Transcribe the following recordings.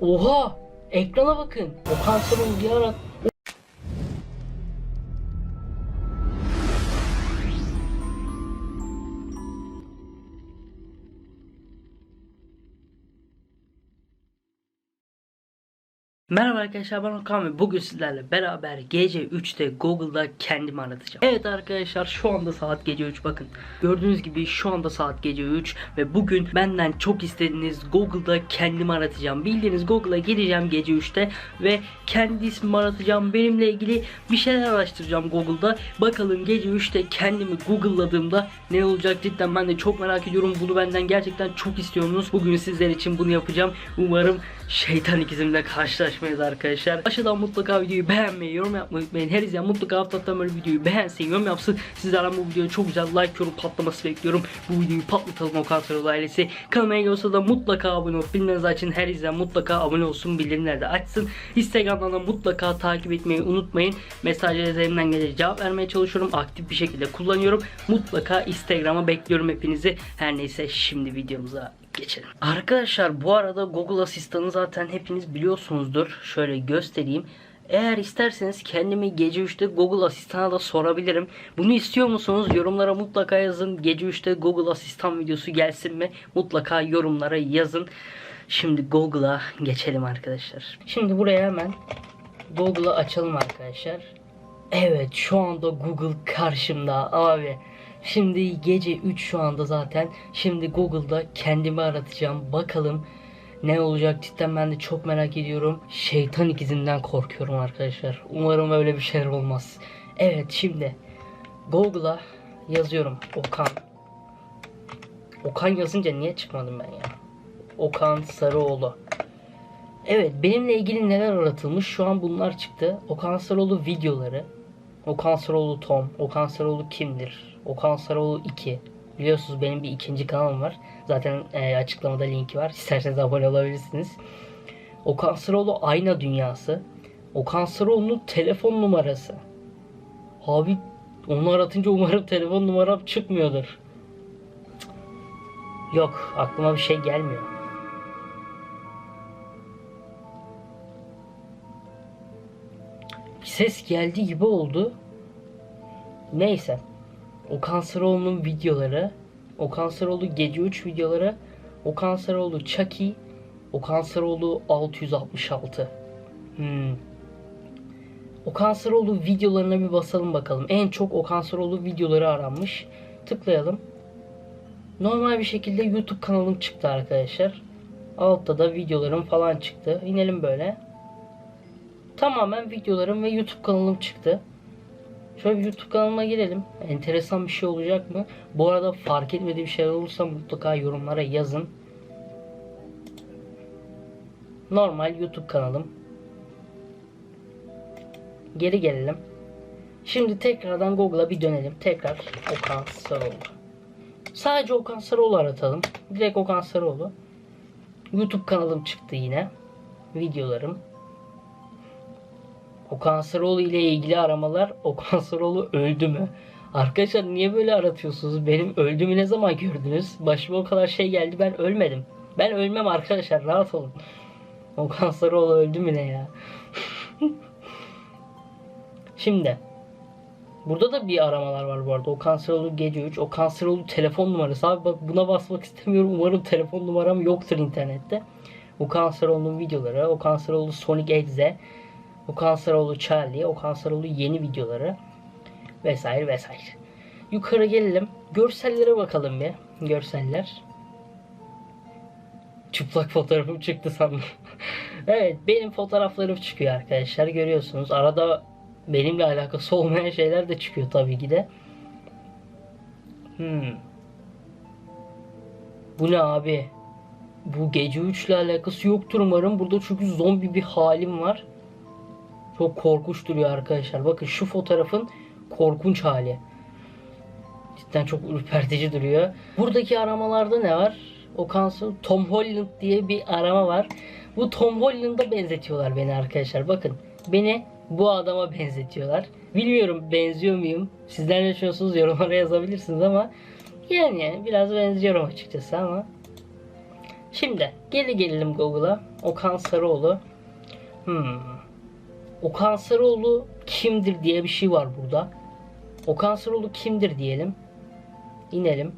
Oha! Ekrana bakın. Okan Sarıoğlu bir Merhaba arkadaşlar ben Okan ve bugün sizlerle beraber gece 3'te Google'da kendimi aratacağım. Evet arkadaşlar şu anda saat gece 3 bakın. Gördüğünüz gibi şu anda saat gece 3 ve bugün benden çok istediğiniz Google'da kendimi aratacağım. Bildiğiniz Google'a gireceğim gece 3'te ve kendi ismimi aratacağım. Benimle ilgili bir şeyler araştıracağım Google'da. Bakalım gece 3'te kendimi Google'ladığımda ne olacak cidden ben de çok merak ediyorum. Bunu benden gerçekten çok istiyorsunuz. Bugün sizler için bunu yapacağım. Umarım şeytan ikizimle karşılaşmayız arkadaşlar. Aşağıdan mutlaka videoyu beğenmeyi, yorum yapmayı unutmayın. Her izleyen mutlaka haftadan böyle videoyu beğensin, yorum yapsın. Sizlerden bu videoya çok güzel like, yorum patlaması bekliyorum. Bu videoyu patlatalım o Kanseroğlu ailesi. Kanalıma yeni olsa da mutlaka abone olup bildirimlerinizi açın. Her izleyen mutlaka abone olsun, bildirimleri de açsın. Instagram'dan da mutlaka takip etmeyi unutmayın. Mesajlara elimden gelecek cevap vermeye çalışıyorum. Aktif bir şekilde kullanıyorum. Mutlaka Instagram'a bekliyorum hepinizi. Her neyse şimdi videomuza geçelim. Arkadaşlar bu arada Google Asistan'ı zaten hepiniz biliyorsunuzdur. Şöyle göstereyim. Eğer isterseniz kendimi gece 3'te Google Asistan'a da sorabilirim. Bunu istiyor musunuz? Yorumlara mutlaka yazın. Gece 3'te Google Asistan videosu gelsin mi? Mutlaka yorumlara yazın. Şimdi Google'a geçelim arkadaşlar. Şimdi buraya hemen Google'ı açalım arkadaşlar. Evet şu anda Google karşımda abi. Şimdi gece 3 şu anda zaten. Şimdi Google'da kendimi aratacağım. Bakalım ne olacak cidden ben de çok merak ediyorum. Şeytan ikizinden korkuyorum arkadaşlar. Umarım öyle bir şeyler olmaz. Evet şimdi Google'a yazıyorum Okan. Okan yazınca niye çıkmadım ben ya? Okan Sarıoğlu. Evet benimle ilgili neler aratılmış şu an bunlar çıktı. Okan Sarıoğlu videoları. Okan Sarıoğlu Tom. Okan Sarıoğlu kimdir? Okan Sarıoğlu 2. Biliyorsunuz benim bir ikinci kanalım var. Zaten e, açıklamada linki var. İsterseniz abone olabilirsiniz. Okan Sarıoğlu Ayna Dünyası. Okan Sarıoğlu'nun telefon numarası. Abi onu aratınca umarım telefon numaram çıkmıyordur. Yok aklıma bir şey gelmiyor. Ses geldi gibi oldu. Neyse. Okan Sarıoğlu'nun videoları, Okan Sarıoğlu Gece 3 videoları, Okan Sarıoğlu Chucky, Okan Sarıoğlu 666. Hmm. Okan Sarıoğlu videolarına bir basalım bakalım. En çok Okan Sarıoğlu videoları aranmış. Tıklayalım. Normal bir şekilde YouTube kanalım çıktı arkadaşlar. Altta da videolarım falan çıktı. İnelim böyle. Tamamen videolarım ve YouTube kanalım çıktı. Şöyle bir YouTube kanalıma girelim. Enteresan bir şey olacak mı? Bu arada fark etmediği bir şeyler olursa mutlaka yorumlara yazın. Normal YouTube kanalım. Geri gelelim. Şimdi tekrardan Google'a bir dönelim. Tekrar Okan Sarıoğlu. Sadece Okan Sarıoğlu aratalım. Direkt Okan Sarıoğlu. YouTube kanalım çıktı yine. Videolarım. Okan Sarıoğlu ile ilgili aramalar Okan Sarıoğlu öldü mü? Arkadaşlar niye böyle aratıyorsunuz? Benim öldüğümü ne zaman gördünüz? Başıma o kadar şey geldi ben ölmedim. Ben ölmem arkadaşlar rahat olun. Okan Sarıoğlu öldü mü ne ya? Şimdi Burada da bir aramalar var bu arada. Okan Sarıoğlu gece 3. Okan Sarıoğlu telefon numarası. Abi bak buna basmak istemiyorum. Umarım telefon numaram yoktur internette. Okan Sarıoğlu'nun videoları. Okan Sarıoğlu Sonic Exe. Okan Sarıoğlu Charlie, Okan Sarıoğlu yeni videoları vesaire vesaire. Yukarı gelelim. Görsellere bakalım bir. Görseller. Çıplak fotoğrafım çıktı sandım. evet benim fotoğraflarım çıkıyor arkadaşlar. Görüyorsunuz. Arada benimle alakası olmayan şeyler de çıkıyor tabii ki de. Hmm. Bu ne abi? Bu gece 3 ile alakası yoktur umarım. Burada çünkü zombi bir halim var. Çok korkunç duruyor arkadaşlar. Bakın şu fotoğrafın korkunç hali. Cidden çok ürpertici duruyor. Buradaki aramalarda ne var? Okan Su- Tom Holland diye bir arama var. Bu Tom Holland'a benzetiyorlar beni arkadaşlar. Bakın beni bu adama benzetiyorlar. Bilmiyorum benziyor muyum? Sizler ne düşünüyorsunuz yorumlara yazabilirsiniz ama yani biraz benziyorum açıkçası ama Şimdi geri gelelim Google'a. Okan Sarıoğlu. Hmm. Okan Sarıoğlu kimdir diye bir şey var burada. Okan Sarıoğlu kimdir diyelim. İnelim.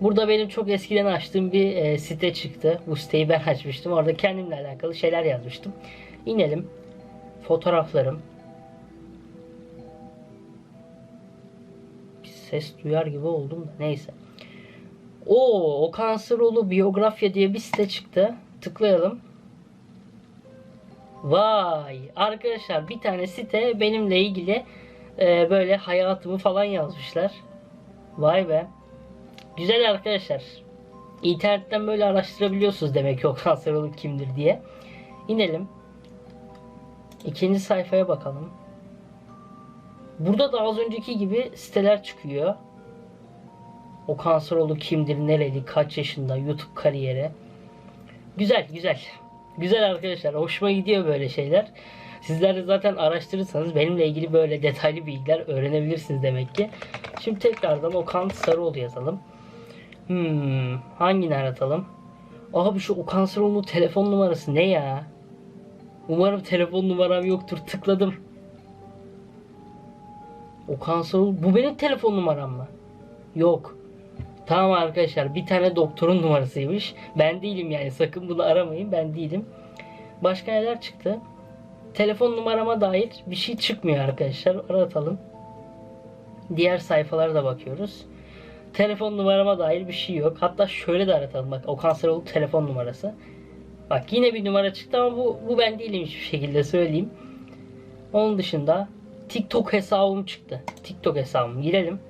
Burada benim çok eskiden açtığım bir e, site çıktı. Bu siteyi ben açmıştım. Orada kendimle alakalı şeyler yazmıştım. İnelim. Fotoğraflarım. Bir ses duyar gibi oldum da neyse. O Okan Sarıoğlu biyografya diye bir site çıktı. Tıklayalım. Vay arkadaşlar bir tane site benimle ilgili e, böyle hayatımı falan yazmışlar. Vay be. Güzel arkadaşlar. İnternetten böyle araştırabiliyorsunuz demek ki Okan kimdir diye. İnelim. İkinci sayfaya bakalım. Burada da az önceki gibi siteler çıkıyor. Okan Sarıoğlu kimdir, nereli, kaç yaşında, YouTube kariyeri. Güzel, güzel. Güzel arkadaşlar. Hoşuma gidiyor böyle şeyler. Sizler de zaten araştırırsanız benimle ilgili böyle detaylı bilgiler öğrenebilirsiniz demek ki. Şimdi tekrardan Okan Sarıoğlu yazalım. Hmm, hangini aratalım? Abi şu Okan Sarıoğlu telefon numarası ne ya? Umarım telefon numaram yoktur. Tıkladım. Okan Sarıoğlu. Bu benim telefon numaram mı? Yok. Tamam arkadaşlar bir tane doktorun numarasıymış. Ben değilim yani sakın bunu aramayın ben değilim. Başka neler çıktı? Telefon numarama dair bir şey çıkmıyor arkadaşlar. Aratalım. Diğer sayfalara da bakıyoruz. Telefon numarama dair bir şey yok. Hatta şöyle de aratalım. Bak Okan Sarıoğlu telefon numarası. Bak yine bir numara çıktı ama bu, bu ben değilim hiçbir şekilde söyleyeyim. Onun dışında TikTok hesabım çıktı. TikTok hesabım. Girelim.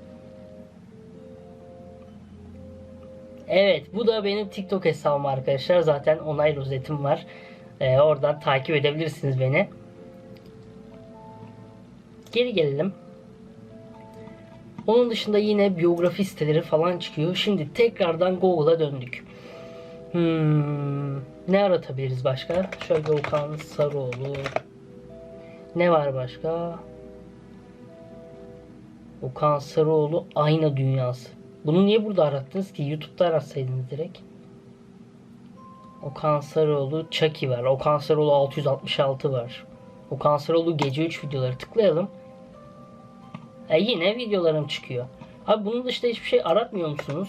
Evet bu da benim TikTok hesabım arkadaşlar. Zaten onay rozetim var. Ee, oradan takip edebilirsiniz beni. Geri gelelim. Onun dışında yine biyografi siteleri falan çıkıyor. Şimdi tekrardan Google'a döndük. Hmm, ne aratabiliriz başka? Şöyle Okan Sarıoğlu. Ne var başka? Okan Sarıoğlu Ayna Dünyası. Bunu niye burada arattınız ki? YouTube'da aratsaydınız direkt. Okan Sarıoğlu Chucky var. Okan Sarıoğlu 666 var. Okan Sarıoğlu Gece 3 videoları tıklayalım. E yine videolarım çıkıyor. Abi bunun dışında hiçbir şey aratmıyor musunuz?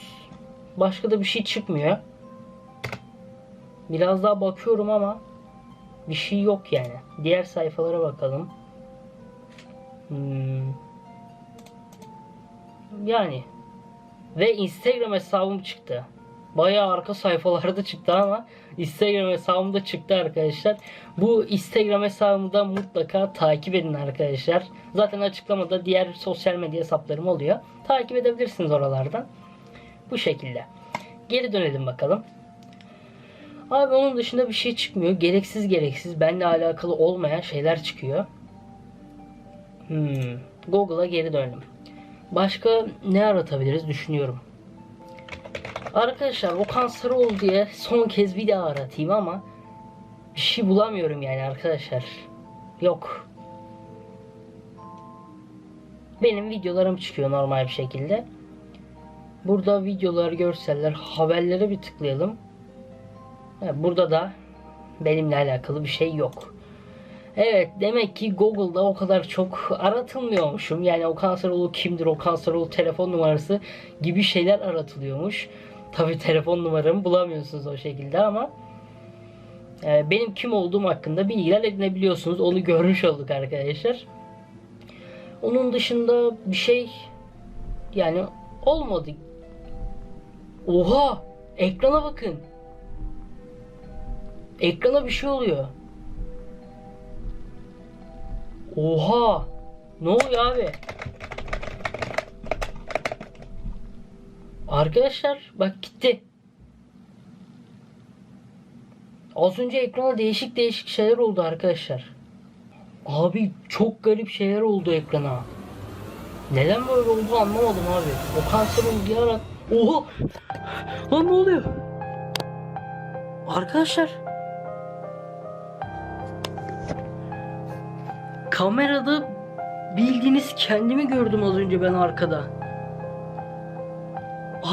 Başka da bir şey çıkmıyor. Biraz daha bakıyorum ama bir şey yok yani. Diğer sayfalara bakalım. Hmm. Yani ve Instagram hesabım çıktı. Bayağı arka sayfalarda çıktı ama Instagram hesabım da çıktı arkadaşlar. Bu Instagram hesabımı da mutlaka takip edin arkadaşlar. Zaten açıklamada diğer sosyal medya hesaplarım oluyor. Takip edebilirsiniz oralardan. Bu şekilde. Geri dönelim bakalım. Abi onun dışında bir şey çıkmıyor. Gereksiz gereksiz benimle alakalı olmayan şeyler çıkıyor. Hmm. Google'a geri dönelim. Başka ne aratabiliriz düşünüyorum. Arkadaşlar Okan Sarıoğlu diye son kez bir daha aratayım ama bir şey bulamıyorum yani arkadaşlar. Yok. Benim videolarım çıkıyor normal bir şekilde. Burada videolar, görseller, haberlere bir tıklayalım. Burada da benimle alakalı bir şey yok. Evet demek ki Google'da o kadar çok aratılmıyormuşum. Yani Okan Sarıoğlu kimdir, Okan Sarıoğlu telefon numarası gibi şeyler aratılıyormuş. Tabi telefon numaramı bulamıyorsunuz o şekilde ama e, benim kim olduğum hakkında bilgiler edinebiliyorsunuz. Onu görmüş olduk arkadaşlar. Onun dışında bir şey yani olmadı. Oha! Ekrana bakın. Ekrana bir şey oluyor. Oha! Ne oluyor abi? Arkadaşlar bak gitti. Az önce ekrana değişik değişik şeyler oldu arkadaşlar. Abi çok garip şeyler oldu ekrana. Neden böyle oldu anlamadım abi. O kanserin bir ara... Oha! Lan ne oluyor? Arkadaşlar. Kamerada bildiğiniz kendimi gördüm az önce ben arkada.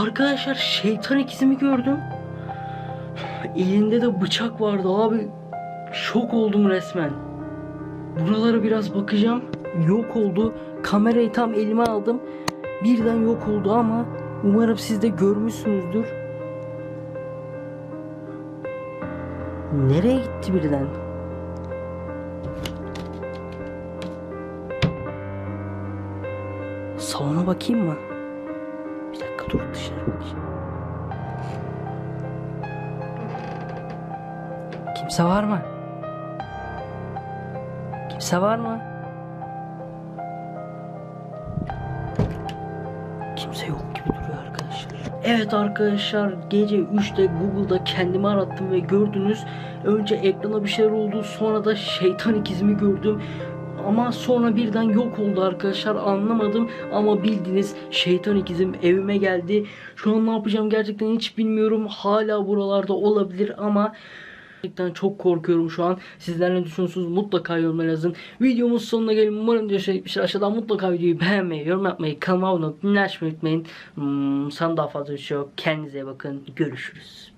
Arkadaşlar şeytan ikizimi gördüm. Elinde de bıçak vardı abi. Şok oldum resmen. Buralara biraz bakacağım. Yok oldu. Kamerayı tam elime aldım. Birden yok oldu ama umarım siz de görmüşsünüzdür. Nereye gitti birden? Salona bakayım mı? Bir dakika dur dışarı bakayım. Kimse var mı? Kimse var mı? Kimse yok gibi duruyor arkadaşlar. Evet arkadaşlar gece 3'te Google'da kendimi arattım ve gördünüz. Önce ekrana bir şeyler oldu sonra da şeytan ikizimi gördüm. Ama sonra birden yok oldu arkadaşlar anlamadım ama bildiğiniz şeytan ikizim evime geldi. Şu an ne yapacağım gerçekten hiç bilmiyorum. Hala buralarda olabilir ama Gerçekten çok korkuyorum şu an. Sizler ne düşünüyorsunuz? Mutlaka yorumlara yazın. Videomuz sonuna gelin. Umarım diyor şey etmiştir. Aşağıdan mutlaka videoyu beğenmeyi, yorum yapmayı, kanalıma abone olmayı, unutmayın. Hmm, sana daha fazla bir şey yok. Kendinize bakın. Görüşürüz.